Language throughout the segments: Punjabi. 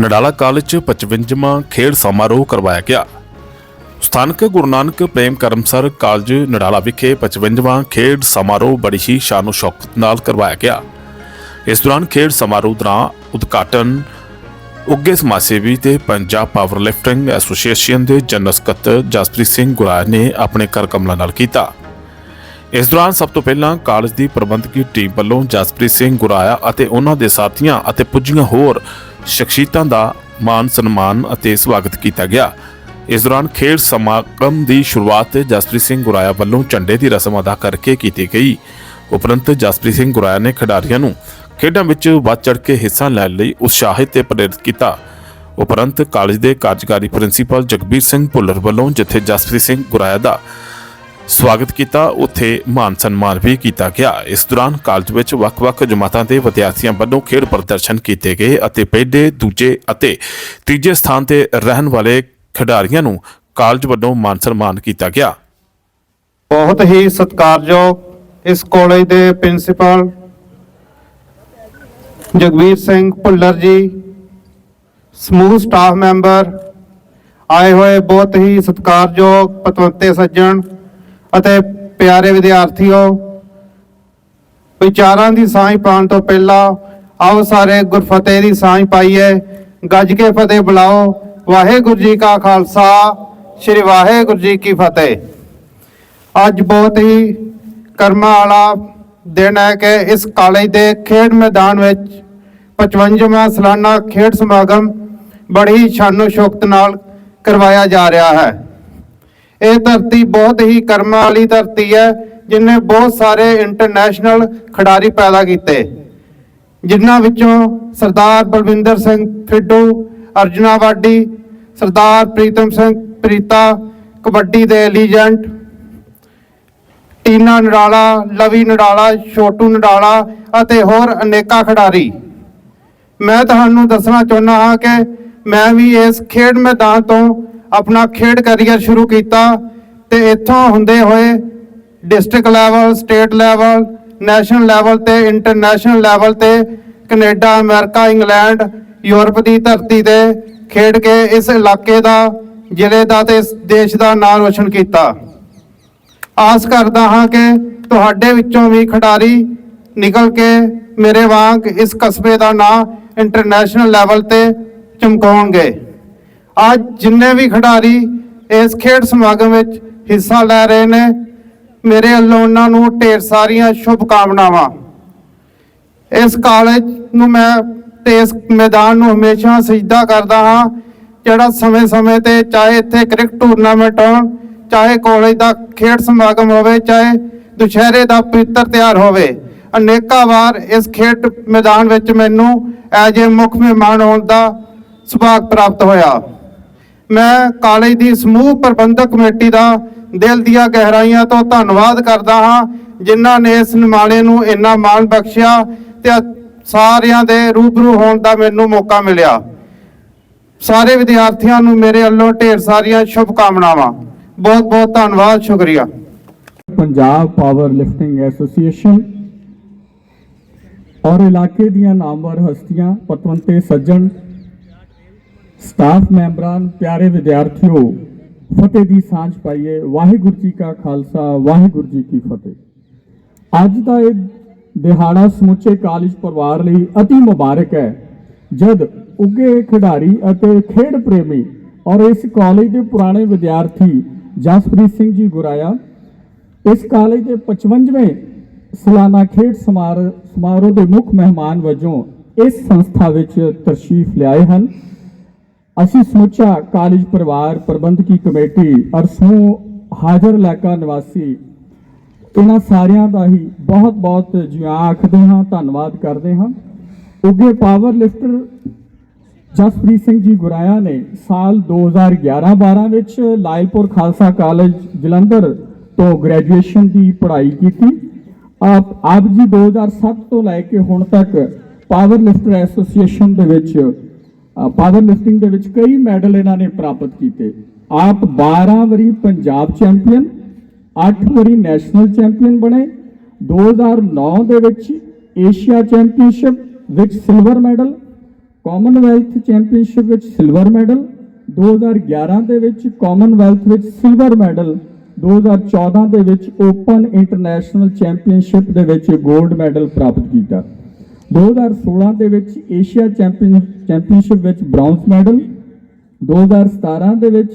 ਨਡਾਲਾ ਕਾਲਜ 'ਚ 55ਵਾਂ ਖੇਡ ਸਮਾਰੋਹ ਕਰਵਾਇਆ ਗਿਆ। ਸਥਾਨਕ ਗੁਰੂ ਨਾਨਕ ਪ੍ਰੇਮ ਕਰਮਸਰ ਕਾਲਜ ਨਡਾਲਾ ਵਿਖੇ 55ਵਾਂ ਖੇਡ ਸਮਾਰੋਹ ਬੜੀ ਹੀ ਸ਼ਾਨੋ ਸ਼ੌਕਤ ਨਾਲ ਕਰਵਾਇਆ ਗਿਆ। ਇਸ ਦੌਰਾਨ ਖੇਡ ਸਮਾਰੋਹ ਦੌਰਾਨ ਉਦਘਾਟਨ ਉੱਗੇ ਸਮਾਜ ਸੇਵੀ ਤੇ ਪੰਜਾਬ ਪਾਵਰ ਲਿਫਟਿੰਗ ਐਸੋਸੀਏਸ਼ਨ ਦੇ ਜਨਰਲ ਸਕੱਤਰ ਜਸਪ੍ਰੀਤ ਸਿੰਘ ਗੁਰਾਇਆ ਨੇ ਆਪਣੇ ਕਰ ਕਮਲਾਂ ਨਾਲ ਕੀਤਾ। ਇਸ ਦੌਰਾਨ ਸਭ ਤੋਂ ਪਹਿਲਾਂ ਕਾਲਜ ਦੀ ਪ੍ਰਬੰਧਕੀ ਟੀਮ ਵੱਲੋਂ ਜਸਪ੍ਰੀਤ ਸਿੰਘ ਗੁਰਾਇਆ ਅਤੇ ਉਹਨਾਂ ਦੇ ਸਾਥੀਆਂ ਅਤੇ ਪੁੱਜੀਆਂ ਹੋਰ ਸ਼ਖਸੀਅਤਾਂ ਦਾ ਮਾਨ ਸਨਮਾਨ ਅਤੇ ਸਵਾਗਤ ਕੀਤਾ ਗਿਆ। ਇਸ ਦੌਰਾਨ ਖੇਡ ਸਮਾਗਮ ਦੀ ਸ਼ੁਰੂਆਤ ਜਸਪ੍ਰੀਤ ਸਿੰਘ ਗੁਰਾਇਆ ਵੱਲੋਂ ਝੰਡੇ ਦੀ ਰਸਮ ਅਦਾ ਕਰਕੇ ਕੀਤੀ ਗਈ। ਉਪਰੰਤ ਜਸਪ੍ਰੀਤ ਸਿੰਘ ਗੁਰਾਇਆ ਨੇ ਖਿਡਾਰੀਆਂ ਨੂੰ ਖੇਡਾਂ ਵਿੱਚ ਵੱਧ ਚੜ ਕੇ ਹਿੱਸਾ ਲੈਣ ਲਈ ਉਤਸ਼ਾਹਿਤ ਤੇ ਪ੍ਰੇਰਿਤ ਕੀਤਾ। ਉਪਰੰਤ ਕਾਲਜ ਦੇ ਕਾਰਜਕਾਰੀ ਪ੍ਰਿੰਸੀਪਲ ਜਗਬੀਰ ਸਿੰਘ ਭੁੱਲਰ ਵੱਲੋਂ ਜਿੱਥੇ ਜਸਪ੍ਰੀਤ ਸਿੰਘ ਗੁਰਾਇਆ ਦਾ ਸਵਾਗਤ ਕੀਤਾ, ਉੱਥੇ ਮਾਨ ਸਨਮਾਨ ਵੀ ਕੀਤਾ ਗਿਆ। ਇਸ ਦੌਰਾਨ ਕਾਲਜ ਵਿੱਚ ਵੱਖ-ਵੱਖ ਜਮਾਤਾਂ ਦੇ ਵਿਦਿਆਰਥੀਆਂ ਵੱਲੋਂ ਖੇਡ ਪ੍ਰਦਰਸ਼ਨ ਕੀਤੇ ਗਏ ਅਤੇ ਪਹਿਲੇ ਦੂਜੇ ਅਤੇ ਤੀਜੇ ਸਥਾਨ ਤੇ ਰਹਿਣ ਵਾਲੇ ਖਿਡਾਰੀਆਂ ਨੂੰ ਕਾਲਜ ਵੱਲੋਂ ਮਾਨ ਸਨਮਾਨ ਕੀਤਾ ਗਿਆ। ਬਹੁਤ ਹੀ ਸਤਿਕਾਰਯੋਗ ਇਸ ਕਾਲਜ ਦੇ ਪ੍ਰਿੰਸੀਪਲ ਜਗਵੀਰ ਸਿੰਘ ਭੁੱਲਰ ਜੀ, ਸਮੂਹ ਸਟਾਫ ਮੈਂਬਰ, ਆਏ ਹੋਏ ਬਹੁਤ ਹੀ ਸਤਿਕਾਰਯੋਗ ਪਤਵੰਤੇ ਸੱਜਣ ਅਤੇ ਪਿਆਰੇ ਵਿਦਿਆਰਥੀਓ, ਵਿਚਾਰਾਂ ਦੀ ਸਾਂਝ ਪਾਉਣ ਤੋਂ ਪਹਿਲਾਂ ਆਓ ਸਾਰੇ ਗੁਰਫਤਿਹ ਦੀ ਸਾਂਝ ਪਾਈਏ। ਗੱਜ ਕੇ ਫਤਿਹ ਬੁਲਾਓ। ਵਾਹਿਗੁਰੂ ਜੀ ਕਾ ਖਾਲਸਾ, ਸ੍ਰੀ ਵਾਹਿਗੁਰੂ ਜੀ ਕੀ ਫਤਿਹ। ਅੱਜ ਬਹੁਤ ਹੀ ਕਰਮਾਂ ਵਾਲਾ ਦਿਨ ਹੈ ਕਿ ਇਸ ਕਾਲਜ ਦੇ ਖੇਡ ਮੈਦਾਨ ਵਿੱਚ 55ਵਾਂ ਸਾਲਾਨਾ ਖੇਡ ਸਮਾਗਮ ਬੜੀ ਸ਼ਾਨੋ ਸ਼ੌਕਤ ਨਾਲ ਕਰਵਾਇਆ ਜਾ ਰਿਹਾ ਹੈ। ਇਹ ਧਰਤੀ ਬਹੁਤ ਹੀ ਕਰਮਾਂ ਵਾਲੀ ਧਰਤੀ ਹੈ, ਜਿਨੇ ਬਹੁਤ ਸਾਰੇ ਇੰਟਰਨੈਸ਼ਨਲ ਖਿਡਾਰੀ ਪੈਦਾ ਕੀਤੇ। ਜਿਨ੍ਹਾਂ ਵਿੱਚੋਂ ਸਰਦਾਰ ਬਲਵਿੰਦਰ ਸਿੰਘ ਫਿੱਡੂ ਅਰਜੁਨਾ ਵਾਡੀ, ਸਰਦਾਰ ਪ੍ਰੀਤਮ ਸਿੰਘ ਪ੍ਰੀਤਾ, ਕਬੱਡੀ ਦੇ ਲੀਜੈਂਡ ਟੀਨਾ ਨਡਾਲਾ, ਲਵੀ ਨਡਾਲਾ, ਛੋਟੂ ਨਡਾਲਾ ਅਤੇ ਹੋਰ ਅਨੇਕਾਂ ਖਿਡਾਰੀ। ਮੈਂ ਤੁਹਾਨੂੰ ਦੱਸਣਾ ਚਾਹੁੰਦਾ ਹਾਂ ਕਿ ਮੈਂ ਵੀ ਇਸ ਖੇਡ ਮੈਦਾਨ ਤੋਂ ਆਪਣਾ ਖੇਡ ਕੈਰੀਅਰ ਸ਼ੁਰੂ ਕੀਤਾ ਤੇ ਇੱਥੋਂ ਹੁੰਦੇ ਹੋਏ district level, state level, national level ਤੇ ਇੰਟਰਨੈਸ਼ਨਲ ਲੈਵਲ ਤੇ ਕੈਨੇਡਾ, ਅਮਰੀਕਾ, ਇੰਗਲੈਂਡ, ਯੂਰਪ ਦੀ ਧਰਤੀ ਤੇ ਖੇਡ ਕੇ ਇਸ ਇਲਾਕੇ ਦਾ, ਜ਼ਿਲ੍ਹੇ ਦਾ ਤੇ ਇਸ ਦੇਸ਼ ਦਾ ਨਾਮ ਰੋਸ਼ਨ ਕੀਤਾ। ਆਸ ਕਰਦਾ ਹਾਂ ਕਿ ਤੁਹਾਡੇ ਵਿੱਚੋਂ ਵੀ ਖਿਡਾਰੀ ਨਿਕਲ ਕੇ ਮੇਰੇ ਵਾਂਗ ਇਸ ਕਸਬੇ ਦਾ ਨਾਮ ਇੰਟਰਨੈਸ਼ਨਲ ਲੈਵਲ ਤੇ ਚਮਕਾਉਣਗੇ। ਅੱਜ ਜਿੰਨੇ ਵੀ ਖਿਡਾਰੀ ਇਸ ਖੇਡ ਸਮਾਗਮ ਵਿੱਚ ਹਿੱਸਾ ਲੈ ਰਹੇ ਨੇ, ਮੇਰੇ ਵੱਲੋਂ ਉਹਨਾਂ ਨੂੰ ਢੇਰ ਸਾਰੀਆਂ ਸ਼ੁਭ ਕਾਮਨਾਵਾਂ ਇਸ ਕਾਲਜ ਨੂੰ ਮੈਂ ਤੇ ਇਸ ਮੈਦਾਨ ਨੂੰ ਹਮੇਸ਼ਾ ਸਜਦਾ ਕਰਦਾ ਹਾਂ, ਜਿਹੜਾ ਸਮੇਂ-ਸਮੇਂ ਤੇ ਚਾਹੇ ਇੱਥੇ ਕ੍ਰਿਕਟ ਟੂਰਨਾਮੈਂਟ ਹੋਣ, ਚਾਹੇ ਕਾਲਜ ਦਾ ਖੇਡ ਸਮਾਗਮ ਹੋਵੇ, ਚਾਹੇ ਦੁਸ਼ਹਿਰੇ ਦਾ ਪਵਿੱਤਰ ਤਿਆਰ ਹੋਵੇ, ਅਨੇਕਾਂ ਵਾਰ ਇਸ ਖੇਡ ਮੈਦਾਨ ਵਿੱਚ ਮੈਨੂੰ ਐਜ ਏ ਮੁੱਖ ਮਹਿਮਾਨ ਹੋਣ ਦਾ ਸੁਭਾਗ ਪ੍ਰਾਪਤ ਹੋਇਆ। ਮੈਂ ਕਾਲਜ ਦੀ ਸਮੂਹ ਪ੍ਰਬੰਧਕ ਕਮੇਟੀ ਦਾ ਦਿਲ ਦੀਆਂ ਗਹਿਰਾਈਆਂ ਤੋਂ ਧੰਨਵਾਦ ਕਰਦਾ ਹਾਂ, ਜਿਨ੍ਹਾਂ ਨੇ ਇਸ ਨਿਮਾਣੇ ਨੂੰ ਇੰਨਾ ਮਾਣ ਬਖਸ਼ਿਆ ਤੇ ਸਾਰਿਆਂ ਦੇ ਰੂਬਰੂ ਹੋਣ ਦਾ ਮੈਨੂੰ ਮੌਕਾ ਮਿਲਿਆ। ਸਾਰੇ ਵਿਦਿਆਰਥੀਆਂ ਨੂੰ ਮੇਰੇ ਵੱਲੋਂ ਢੇਰ ਸਾਰੀਆਂ ਸ਼ੁਭ ਕਾਮਨਾਵਾਂ ਬਹੁਤ ਬਹੁਤ ਧੰਨਵਾਦ, ਸ਼ੁਕਰੀਆ। ਪੰਜਾਬ ਪਾਵਰ ਲਿਫਟਿੰਗ ਐਸੋਸੀਏਸ਼ਨ ਔਰ ਇਲਾਕੇ ਦੀਆਂ ਨਾਮਵਰ ਹਸਤੀਆਂ, ਪਤਵੰਤੇ, ਸੱਜਣ ਸਟਾਫ ਮੈਂਬਰਾਂ, ਪਿਆਰੇ ਵਿਦਿਆਰਥੀਓ, ਫਤਿਹ ਦੀ ਸਾਂਝ ਪਾਈਏ। ਵਾਹਿਗੁਰੂ ਜੀ ਕਾ ਖਾਲਸਾ, ਵਾਹਿਗੁਰੂ ਜੀ ਕੀ ਫਤਿਹ। ਅੱਜ ਦਾ ਇਹ ਦਿਹਾੜਾ ਸਮੁੱਚੇ ਕਾਲਜ ਪਰਿਵਾਰ ਲਈ ਅਤੀ ਮੁਬਾਰਕ ਹੈ। ਜਦ ਉੱਗੇ ਖਿਡਾਰੀ ਅਤੇ ਖੇਡ ਪ੍ਰੇਮੀ ਔਰ ਇਸ ਕਾਲਜ ਦੇ ਪੁਰਾਣੇ ਵਿਦਿਆਰਥੀ ਜਸਪ੍ਰੀਤ ਸਿੰਘ ਜੀ ਗੁਰਾਇਆ, ਇਸ ਕਾਲਜ ਦੇ 55ਵੇਂ ਸਾਲਾਨਾ ਖੇਡ ਸਮਾਰ- ਸਮਾਰੋਹ ਦੇ ਮੁੱਖ ਮਹਿਮਾਨ ਵਜੋਂ ਇਸ ਸੰਸਥਾ ਵਿੱਚ ਤਸ਼ਰੀਫ ਲਿਆਏ ਹਨ। ਅਸੀਂ ਸਮੁੱਚਾ ਕਾਲਜ ਪਰਿਵਾਰ ਪ੍ਰਬੰਧਕੀ ਕਮੇਟੀ ਔਰ ਸਮੂਹ ਹਾਜ਼ਰ ਇਲਾਕਾ ਨਿਵਾਸੀ ਇਹਨਾਂ ਸਾਰਿਆਂ ਦਾ ਹੀ ਬਹੁਤ ਬਹੁਤ ਜੀ ਆਖਦੇ ਹਾਂ, ਧੰਨਵਾਦ ਕਰਦੇ ਹਾਂ। ਉੱਗੇ ਪਾਵਰ ਲਿਫਟਰ ਜਸਪ੍ਰੀਤ ਸਿੰਘ ਜੀ ਗੁਰਾਇਆ ਨੇ ਸਾਲ 2011-12 ਵਿੱਚ ਲਾਇਲਪੁਰ ਖਾਲਸਾ ਕਾਲਜ ਜਲੰਧਰ ਤੋਂ ਗ੍ਰੈਜੂਏਸ਼ਨ ਦੀ ਪੜ੍ਹਾਈ ਕੀਤੀ। ਆਪ ਆਪ ਜੀ 2007 ਤੋਂ ਲੈ ਕੇ ਹੁਣ ਤੱਕ ਪਾਵਰ ਲਿਫਟਰ ਐਸੋਸੀਏਸ਼ਨ ਦੇ ਵਿੱਚ ਪਾਵਰ ਲਿਫਟਿੰਗ ਦੇ ਵਿੱਚ ਕਈ ਮੈਡਲ ਇਹਨਾਂ ਨੇ ਪ੍ਰਾਪਤ ਕੀਤੇ। ਆਪ 12 ਵਾਰੀ ਪੰਜਾਬ ਚੈਂਪੀਅਨ 8 ਵਾਰੀ ਨੈਸ਼ਨਲ ਚੈਂਪੀਅਨ ਬਣੇ। 2009 ਦੇ ਵਿੱਚ ਏਸ਼ੀਆ ਚੈਂਪੀਅਨਸ਼ਿਪ ਵਿੱਚ ਸਿਲਵਰ ਮੈਡਲ ਕਾਮਨਵੈਲਥ ਚੈਂਪੀਅਨਸ਼ਿਪ ਵਿੱਚ ਸਿਲਵਰ ਮੈਡਲ 2011 ਦੇ ਵਿੱਚ ਕਾਮਨਵੈਲਥ ਵਿੱਚ ਸਿਲਵਰ ਮੈਡਲ 2014 ਦੇ ਵਿੱਚ ਓਪਨ ਇੰਟਰਨੈਸ਼ਨਲ ਚੈਂਪੀਅਨਸ਼ਿਪ ਦੇ ਵਿੱਚ 골ਡ ਮੈਡਲ ਪ੍ਰਾਪਤ ਕੀਤਾ। 2016 ਦੇ ਵਿੱਚ ਏਸ਼ੀਆ ਚੈਂਪੀਅਨ, ਚੈਂਪੀਅਨਸ਼ਿਪ ਵਿੱਚ ਬ੍ਰੌਂਜ਼ ਮੈਡਲ 2017 ਦੇ ਵਿੱਚ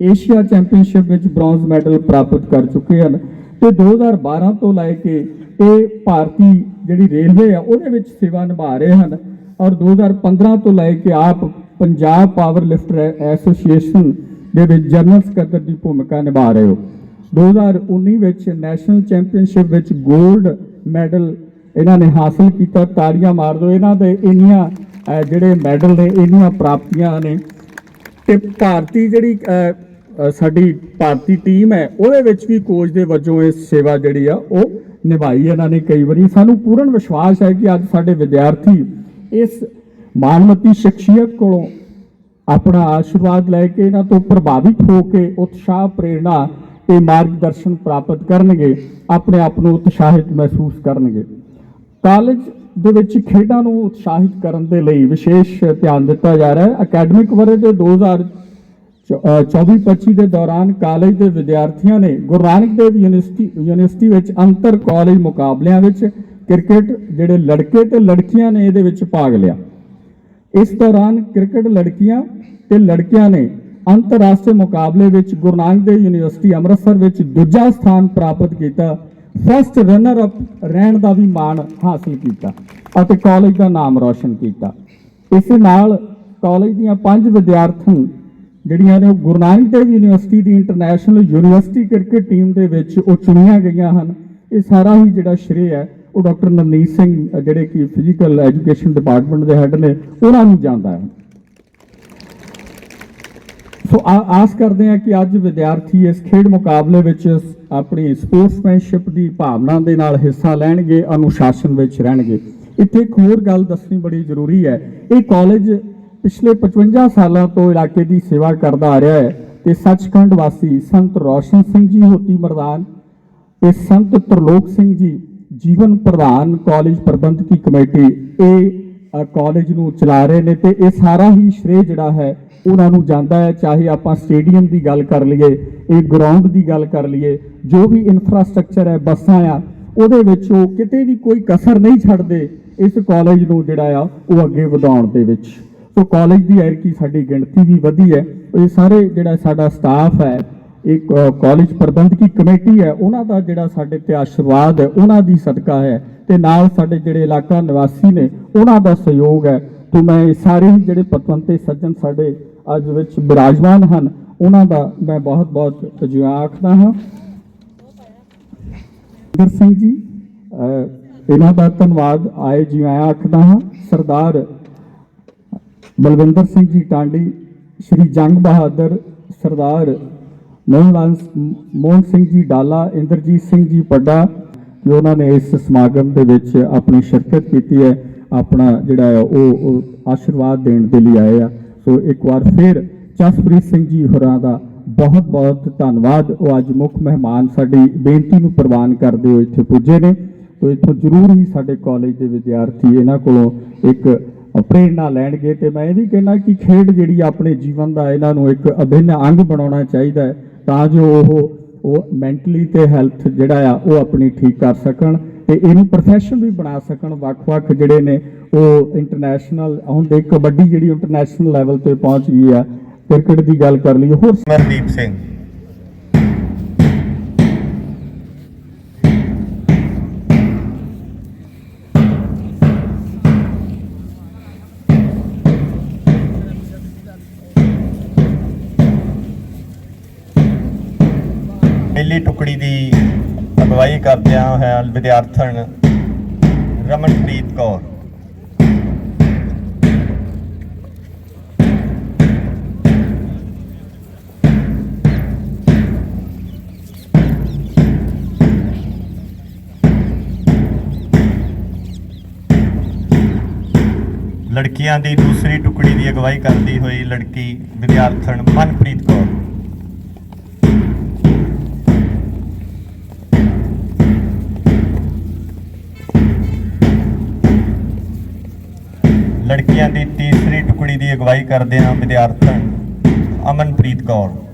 ਏਸ਼ੀਆ ਚੈਂਪੀਅਨਸ਼ਿਪ ਵਿੱਚ ਬ੍ਰੌਂਜ਼ ਮੈਡਲ ਪ੍ਰਾਪਤ ਕਰ ਚੁੱਕੇ ਹਨ। ਤੇ 2012 ਤੋਂ ਲੈ ਕੇ ਇਹ ਭਾਰਤੀ ਜਿਹੜੀ ਰੇਲਵੇ ਆ, ਉਹਦੇ ਵਿੱਚ ਸੇਵਾ ਨਿਭਾ ਰਹੇ ਹਨ। ਔਰ 2015 ਤੋਂ ਲੈ ਕੇ ਆਪ ਪੰਜਾਬ ਪਾਵਰ ਲਿਫਟਰ ਐਸੋਸੀਏਸ਼ਨ ਦੇ ਵਿੱਚ ਜਨਰਲ ਸਕੱਤਰ ਦੀ ਭੂਮਿਕਾ ਨਿਭਾ ਰਹੇ ਹੋ। 2019 ਵਿੱਚ ਨੈਸ਼ਨਲ ਚੈਂਪੀਅਨਸ਼ਿਪ ਵਿੱਚ 골ਡ ਮੈਡਲ ਇਹਨਾਂ ਨੇ ਹਾਸਲ ਕੀਤਾ, ਤਾੜੀਆਂ ਮਾਰ ਦਿਓ। ਇਹਨਾਂ ਦੇ ਇੰਨੀਆਂ ਜਿਹੜੇ ਮੈਡਲ ਨੇ, ਇੰਨੀਆਂ ਪ੍ਰਾਪਤੀਆਂ ਨੇ। ਤੇ ਭਾਰਤੀ ਜਿਹੜੀ ਸਾਡੀ ਭਾਰਤੀ ਟੀਮ ਹੈ, ਉਹਦੇ ਵਿੱਚ ਵੀ ਕੋਚ ਦੇ ਵਜੋਂ ਇਹ ਸੇਵਾ ਜਿਹੜੀ ਆ, ਉਹ ਨਿਭਾਈ ਇਹਨਾਂ ਨੇ ਕਈ ਵਾਰੀ ਸਾਨੂੰ ਪੂਰਨ ਵਿਸ਼ਵਾਸ ਹੈ ਕਿ ਅੱਜ ਸਾਡੇ ਵਿਦਿਆਰਥੀ ਇਸ ਮਾਨਮਤੀ ਸ਼ਖਸੀਅਤ ਕੋਲੋਂ ਆਪਣਾ ਆਸ਼ੀਰਵਾਦ ਲੈ ਕੇ, ਇਹਨਾਂ ਤੋਂ ਪ੍ਰਭਾਵਿਤ ਹੋ ਕੇ, ਉਤਸ਼ਾਹ, ਪ੍ਰੇਰਣਾ ਤੇ ਮਾਰਗਦਰਸ਼ਨ ਪ੍ਰਾਪਤ ਕਰਨਗੇ, ਆਪਣੇ ਆਪ ਨੂੰ ਉਤਸ਼ਾਹਿਤ ਮਹਿਸੂਸ ਕਰਨਗੇ। ਕਾਲਜ ਦੇ ਵਿੱਚ ਖੇਡਾਂ ਨੂੰ ਉਤਸ਼ਾਹਿਤ ਕਰਨ ਦੇ ਲਈ ਵਿਸ਼ੇਸ਼ ਧਿਆਨ ਦਿੱਤਾ ਜਾ ਰਿਹਾ ਹੈ। ਅਕੈਡਮਿਕ ਵਰ੍ਹੇ ਦੇ 2024-25 ਦੇ ਦੌਰਾਨ ਕਾਲਜ ਦੇ ਵਿਦਿਆਰਥੀਆਂ ਨੇ ਗੁਰੂ ਨਾਨਕ ਦੇਵ ਯੂਨੀਵਰਸਿਟੀ ਯੂਨੀਵਰਸਿਟੀ ਵਿੱਚ ਅੰਤਰ ਕਾਲਜ ਮੁਕਾਬਲਿਆਂ ਵਿੱਚ ਕ੍ਰਿਕਟ ਜਿਹੜੇ ਲੜਕੇ ਤੇ ਲੜਕੀਆਂ ਨੇ ਇਹਦੇ ਵਿੱਚ ਭਾਗ ਲਿਆ। ਇਸ ਦੌਰਾਨ ਕ੍ਰਿਕਟ ਲੜਕੀਆਂ ਤੇ ਲੜਕਿਆਂ ਨੇ ਅੰਤਰਰਾਸ਼ਟਰੀ ਮੁਕਾਬਲੇ ਵਿੱਚ ਗੁਰੂ ਨਾਨਕ ਦੇਵ ਯੂਨੀਵਰਸਿਟੀ ਅੰਮ੍ਰਿਤਸਰ ਵਿੱਚ ਦੂਜਾ ਸਥਾਨ ਪ੍ਰਾਪਤ ਕੀਤਾ। ਫਸਟ ਰਨਰ ਅਪ ਰਹਿਣ ਦਾ ਵੀ ਮਾਣ ਹਾਸਲ ਕੀਤਾ ਅਤੇ ਕਾਲਜ ਦਾ ਨਾਮ ਰੌਸ਼ਨ ਕੀਤਾ। ਇਸ ਨਾਲ ਕਾਲਜ ਦੀਆਂ ਪੰਜ ਵਿਦਿਆਰਥਣ ਜਿਹੜੀਆਂ ਨੇ ਉਹ ਗੁਰੂ ਨਾਨਕ ਦੇਵ ਯੂਨੀਵਰਸਿਟੀ ਦੀ ਇੰਟਰਨੈਸ਼ਨਲ ਯੂਨੀਵਰਸਿਟੀ ਕ੍ਰਿਕਟ ਟੀਮ ਦੇ ਵਿੱਚ ਉਹ ਚੁਣੀਆਂ ਗਈਆਂ ਹਨ। ਇਹ ਸਾਰਾ ਹੀ ਜਿਹੜਾ ਸ਼੍ਰੇ ਹੈ, ਉਹ ਡਾਕਟਰ ਨਵਨੀਤ ਸਿੰਘ ਜਿਹੜੇ ਕਿ ਫਿਜ਼ੀਕਲ ਐਜੂਕੇਸ਼ਨ ਡਿਪਾਰਟਮੈਂਟ ਦੇ ਹੈੱਡ ਨੇ, ਉਹਨਾਂ ਨੂੰ ਜਾਂਦਾ ਹੈ। ਸੋ ਆ- ਆਸ ਕਰਦੇ ਹਾਂ ਕਿ ਅੱਜ ਵਿਦਿਆਰਥੀ ਇਸ ਖੇਡ ਮੁਕਾਬਲੇ ਵਿੱਚ ਆਪਣੀ ਸਪੋਰਟਸਮੈਨਸ਼ਿਪ ਦੀ ਭਾਵਨਾ ਦੇ ਨਾਲ ਹਿੱਸਾ ਲੈਣਗੇ, ਅਨੁਸ਼ਾਸਨ ਵਿੱਚ ਰਹਿਣਗੇ। ਇੱਥੇ ਇੱਕ ਹੋਰ ਗੱਲ ਦੱਸਣੀ ਬੜੀ ਜ਼ਰੂਰੀ ਹੈ। ਇਹ ਕਾਲਜ ਪਿਛਲੇ 55 ਸਾਲਾਂ ਤੋਂ ਇਲਾਕੇ ਦੀ ਸੇਵਾ ਕਰਦਾ ਆ ਰਿਹਾ ਹੈ ਤੇ ਸੱਚਖੰਡ ਵਾਸੀ ਸੰਤ ਰੋਸ਼ਨ ਸਿੰਘ ਜੀ ਹੋਤੀ ਮਰਦਾਨ ਤੇ ਸੰਤ ਤਰਲੋਕ ਸਿੰਘ ਜੀ, ਜੀਵਨ ਪ੍ਰਧਾਨ ਕਾਲਜ ਪ੍ਰਬੰਧਕੀ ਕਮੇਟੀ, ਇਹ ਕਾਲਜ ਨੂੰ ਚਲਾ ਰਹੇ ਨੇ ਤੇ ਇਹ ਸਾਰਾ ਹੀ ਸ਼੍ਰੇ ਜਿਹੜਾ ਹੈ, ਉਹਨਾਂ ਨੂੰ ਜਾਂਦਾ ਹੈ, ਚਾਹੇ ਆਪਾਂ ਸਟੇਡੀਅਮ ਦੀ ਗੱਲ ਕਰ ਲਈਏ, ਇਹ ਗਰਾਊਂਡ ਦੀ ਗੱਲ ਕਰ ਲਈਏ, ਜੋ ਵੀ ਇਨਫਰਾਸਟ੍ਰਕਚਰ ਹੈ, ਬੱਸਾਂ ਆ, ਉਹਦੇ ਵਿੱਚ ਉਹ ਕਿਤੇ ਵੀ ਕੋਈ ਕਸਰ ਨਹੀਂ ਛੱਡਦੇ ਇਸ ਕਾਲਜ ਨੂੰ ਜਿਹੜਾ ਆ, ਉਹ ਅੱਗੇ ਵਧਾਉਣ ਦੇ ਵਿੱਚ। ਸੋ ਕਾਲਜ ਦੀ ਐਰਕੀ ਸਾਡੀ ਗਿਣਤੀ ਵੀ ਵਧੀ ਹੈ। ਇਹ ਸਾਰੇ ਜਿਹੜਾ ਸਾਡਾ ਸਟਾਫ ਹੈ ਇੱਕ ਕਾਲਜ ਪ੍ਰਬੰਧਕੀ ਕਮੇਟੀ ਹੈ, ਉਹਨਾਂ ਦਾ ਜਿਹੜਾ ਸਾਡੇ ਤੇ ਆਸ਼ੀਰਵਾਦ ਹੈ, ਉਹਨਾਂ ਦੀ ਸਦਕਾ ਹੈ ਤੇ ਨਾਲ ਸਾਡੇ ਜਿਹੜੇ ਇਲਾਕਾ ਨਿਵਾਸੀ ਨੇ, ਉਹਨਾਂ ਦਾ ਸਹਿਯੋਗ ਹੈ। ਤੋਂ ਮੈਂ ਸਾਰੇ ਹੀ ਜਿਹੜੇ ਪਤਵੰਤੇ ਸੱਜਣ ਸਾਡੇ ਅੱਜ ਵਿੱਚ ਬਿਰਾਜਮਾਨ ਹਨ, ਉਹਨਾਂ ਦਾ ਮੈਂ ਬਹੁਤ ਬਹੁਤ ਜਿਉਂ ਆਖਦਾ ਹਾਂ। ਇੰਦਰ ਸਿੰਘ ਜੀ ਇਹਨਾਂ ਦਾ ਧੰਨਵਾਦ ਆਏ ਜਿਉਂ ਆਖਦਾ ਹਾਂ। ਸਰਦਾਰ ਬਲਵਿੰਦਰ ਸਿੰਘ ਜੀ ਟਾਂਡੀ, ਸ਼੍ਰੀ ਜੰਗ ਬਹਾਦਰ, ਸਰਦਾਰ ਮੋਹਨ ਲਾਲ ਮੋਹਨ ਸਿੰਘ ਜੀ ਡਾਲਾ, ਇੰਦਰਜੀਤ ਸਿੰਘ ਜੀ ਪੱਡਾ ਕਿ ਉਹਨਾਂ ਨੇ ਇਸ ਸਮਾਗਮ ਦੇ ਵਿੱਚ ਆਪਣੀ ਸ਼ਿਰਕਤ ਕੀਤੀ ਹੈ, ਆਪਣਾ ਜਿਹੜਾ ਹੈ ਉਹ ਆਸ਼ੀਰਵਾਦ ਦੇਣ ਦੇ ਲਈ ਆਏ ਆ। ਸੋ ਇੱਕ ਵਾਰ ਫਿਰ ਜਸਪ੍ਰੀਤ ਸਿੰਘ ਜੀ ਹੋਰਾਂ ਦਾ ਬਹੁਤ ਬਹੁਤ ਧੰਨਵਾਦ। ਉਹ ਅੱਜ ਮੁੱਖ ਮਹਿਮਾਨ ਸਾਡੀ ਬੇਨਤੀ ਨੂੰ ਪ੍ਰਵਾਨ ਕਰਦੇ ਹੋਏ ਇੱਥੇ ਪੁੱਜੇ ਨੇ। ਤੋ ਇੱਥੋਂ ਜ਼ਰੂਰ ਹੀ ਸਾਡੇ ਕਾਲਜ ਦੇ ਵਿਦਿਆਰਥੀ ਇਹਨਾਂ ਕੋਲੋਂ ਇੱਕ ਪ੍ਰੇਰਣਾ ਲੈਣਗੇ ਤੇ ਮੈਂ ਇਹ ਵੀ ਕਹਿਣਾ ਕਿ ਖੇਡ ਜਿਹੜੀ ਆਪਣੇ ਜੀਵਨ ਦਾ ਇਹਨਾਂ ਨੂੰ ਇੱਕ ਅਭਿੰਨ ਅੰਗ ਬਣਾਉਣਾ ਚਾਹੀਦਾ ਹੈ, ਤਾਂ ਜੋ ਉਹ ਉਹ ਮੈਂਟਲੀ ਤੇ ਹੈਲਥ ਜਿਹੜਾ ਆ, ਉਹ ਆਪਣੀ ਠੀਕ ਕਰ ਸਕਣ ਤੇ ਇਹਨੂੰ ਪ੍ਰੋਫੈਸ਼ਨ ਵੀ ਬਣਾ ਸਕਣ। ਵੱਖ-ਵੱਖ ਜਿਹੜੇ ਨੇ, ਉਹ ਇੰਟਰਨੈਸ਼ਨਲ ਹੁਣ ਦੇ ਕਬੱਡੀ ਜਿਹੜੀ ਇੰਟਰਨੈਸ਼ਨਲ ਲੈਵਲ ਤੇ ਪਹੁੰਚ ਗਈ ਆ, ਕ੍ਰਿਕਟ ਦੀ ਗੱਲ ਕਰ ਲਈਏ, ਹੋਰ ਮਨਦੀਪ ਸਿੰਘ। ਕਰਦਿਆਂ ਹੋਇਆ ਵਿਦਿਆਰਥਣ ਰਮਨਪ੍ਰੀਤ ਕੌਰ। ਲੜਕੀਆਂ ਦੀ ਦੂਸਰੀ ਟੁਕੜੀ ਦੀ ਅਗਵਾਈ ਕਰਦੀ ਹੋਈ ਲੜਕੀ ਵਿਦਿਆਰਥਣ ਮਨਪ੍ਰੀਤ ਕੌਰ। ਲੜਕੀਆਂ ਦੀ ਤੀਸਰੀ ਟੁਕੜੀ ਦੀ ਅਗਵਾਈ ਕਰਦੇ ਹਾਂ ਵਿਦਿਆਰਥਣ ਅਮਨਪ੍ਰੀਤ ਕੌਰ।